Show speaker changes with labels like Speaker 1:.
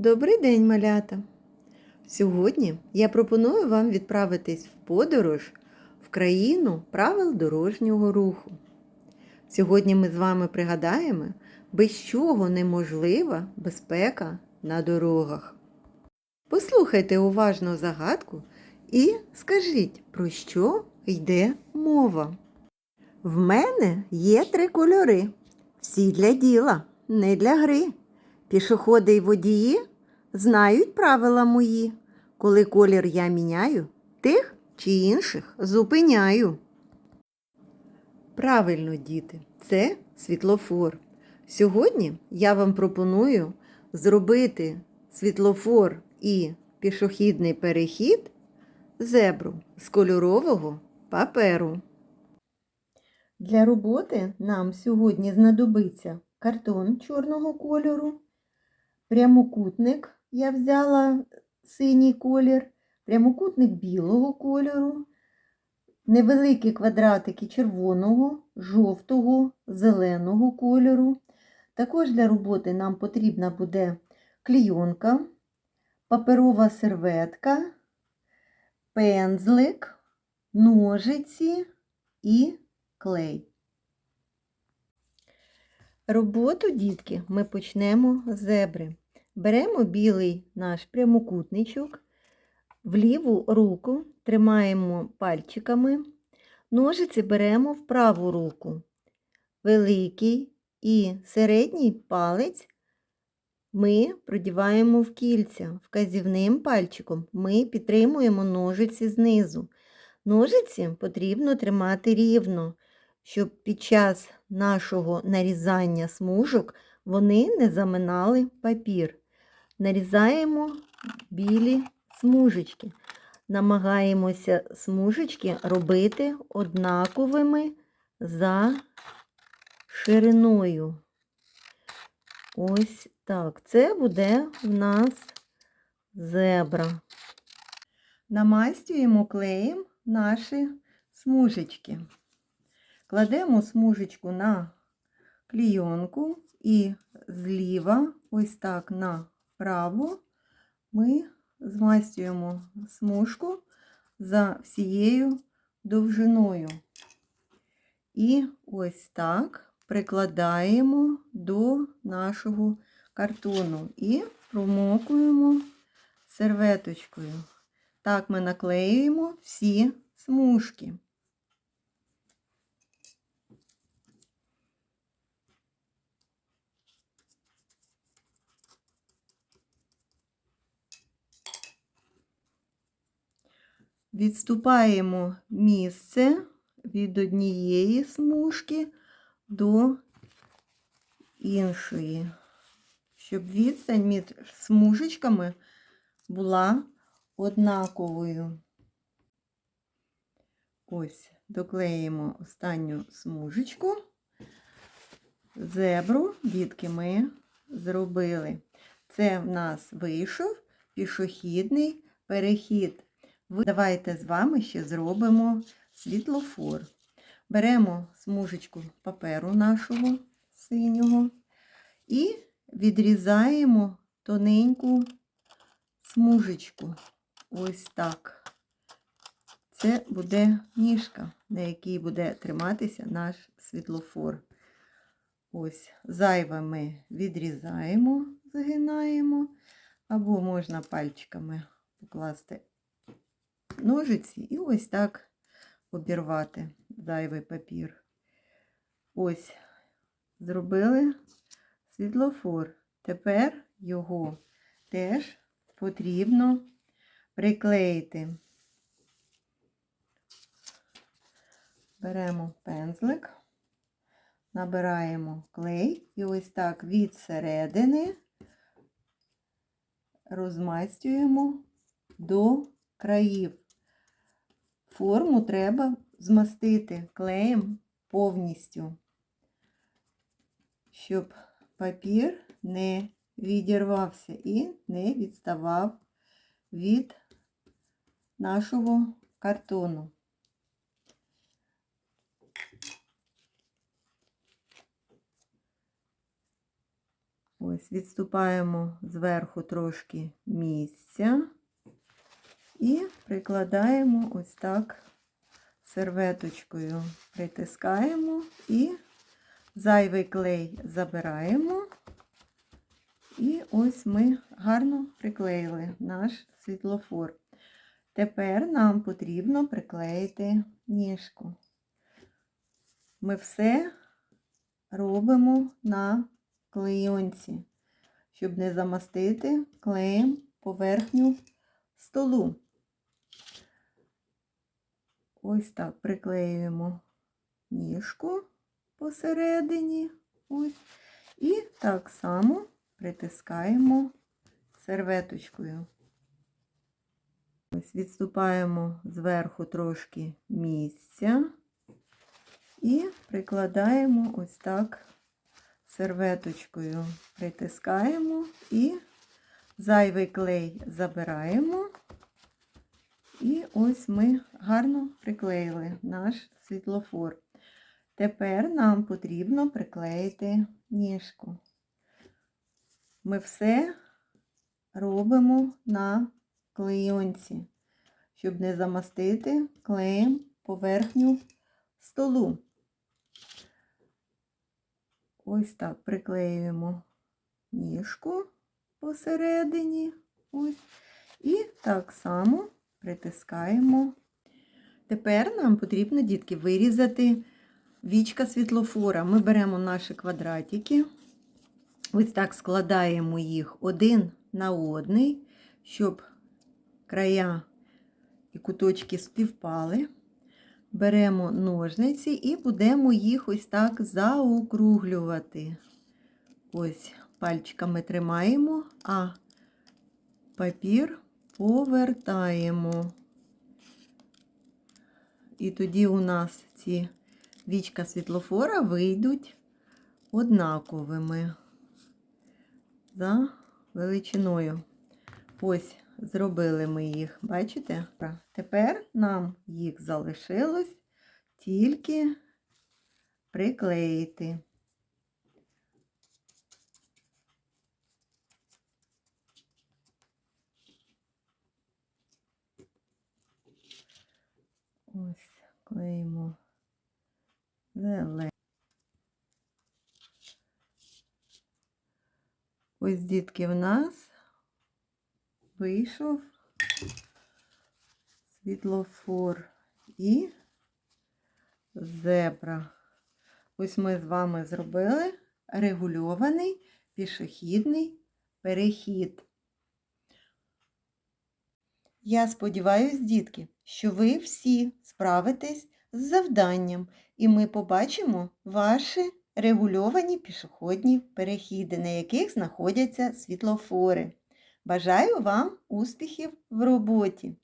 Speaker 1: Добрий день, малята! Сьогодні я пропоную вам відправитись в подорож в країну правил дорожнього руху. Сьогодні ми з вами пригадаємо, без чого неможлива безпека на дорогах. Послухайте уважно загадку і скажіть, про що йде мова. В мене є три кольори. Всі для діла, не для гри. Пішоходи й водії знають правила мої. Коли колір я міняю, тих чи інших зупиняю. Правильно, діти, це світлофор. Сьогодні я вам пропоную зробити світлофор і пішохідний перехід зебру з кольорового паперу. Для роботи нам сьогодні знадобиться картон чорного кольору, прямокутник я взяла синій колір, прямокутник білого кольору, невеликі квадратики червоного, жовтого, зеленого кольору. Також для роботи нам потрібна буде клійонка, паперова серветка, пензлик, ножиці і клей. Роботу, дітки, ми почнемо з зебри. Беремо білий наш прямокутничок, в ліву руку тримаємо пальчиками, ножиці беремо в праву руку. Великий і середній палець ми продіваємо в кільця. Вказівним пальчиком ми підтримуємо ножиці знизу. Ножиці потрібно тримати рівно, щоб під час нашого нарізання смужок вони не заминали папір. Нарізаємо білі смужечки. Намагаємося смужечки робити однаковими за шириною. Ось так. Це буде в нас зебра. Намастюємо клеєм наші смужечки. Кладемо смужечку на клійонку і зліва, ось так направо, ми змастюємо смужку за всією довжиною. І ось так прикладаємо до нашого картону і промокуємо серветочкою. Так ми наклеюємо всі смужки. Відступаємо місце від однієї смужки до іншої, щоб відстань між смужечками була однаковою. Ось, доклеїмо останню смужечку. Зебру, дітки, ми зробили. Це в нас вийшов пішохідний перехід. Давайте з вами ще зробимо світлофор. Беремо смужечку паперу нашого синього і відрізаємо тоненьку смужечку. Ось так. Це буде ніжка, на якій буде триматися наш світлофор. Ось, зайве ми відрізаємо, згинаємо, або можна пальчиками покласти ножиці і ось так обірвати зайвий папір. Ось, зробили світлофор. Тепер його теж потрібно приклеїти. Беремо пензлик, набираємо клей і ось так від середини розмастюємо до країв. Форму треба змастити клеєм повністю, щоб папір не відірвався і не відставав від нашого картону. Ось відступаємо зверху трошки місця і прикладаємо ось так серветочкою. Притискаємо і зайвий клей забираємо. І ось ми гарно приклеїли наш світлофор. Тепер нам потрібно приклеїти ніжку. Ми все робимо на клейонці, щоб не замастити клеєм поверхню столу. Ось так приклеюємо ніжку посередині. Ось. І так само притискаємо серветочкою. Ось відступаємо зверху трошки місця і прикладаємо ось так серветочкою. Притискаємо і зайвий клей забираємо. І ось ми гарно приклеїли наш світлофор. Тепер нам потрібно приклеїти ніжку. Ми все робимо на клейонці, щоб не замастити клеєм поверхню столу. Ось так приклеюємо ніжку посередині. Ось. І так само притискаємо. Тепер нам потрібно, дітки, вирізати вічка світлофора. Ми беремо наші квадратики, ось так складаємо їх один на одний, щоб края і куточки співпали. Беремо ножниці і будемо їх ось так заокруглювати. Ось пальчиками тримаємо, а папір повертаємо. І тоді у нас ці вічка світлофора вийдуть однаковими за величиною. Ось зробили ми їх, бачите? Тепер нам їх залишилось тільки приклеїти. Ось клеїмо зелений. Ось дітки в нас вийшов світлофор і зебра. Ось ми з вами зробили регульований пішохідний перехід. Я сподіваюся, дітки, що ви всі справитесь з завданням, і ми побачимо ваші регульовані пішохідні перехіди, на яких знаходяться світлофори. Бажаю вам успіхів в роботі!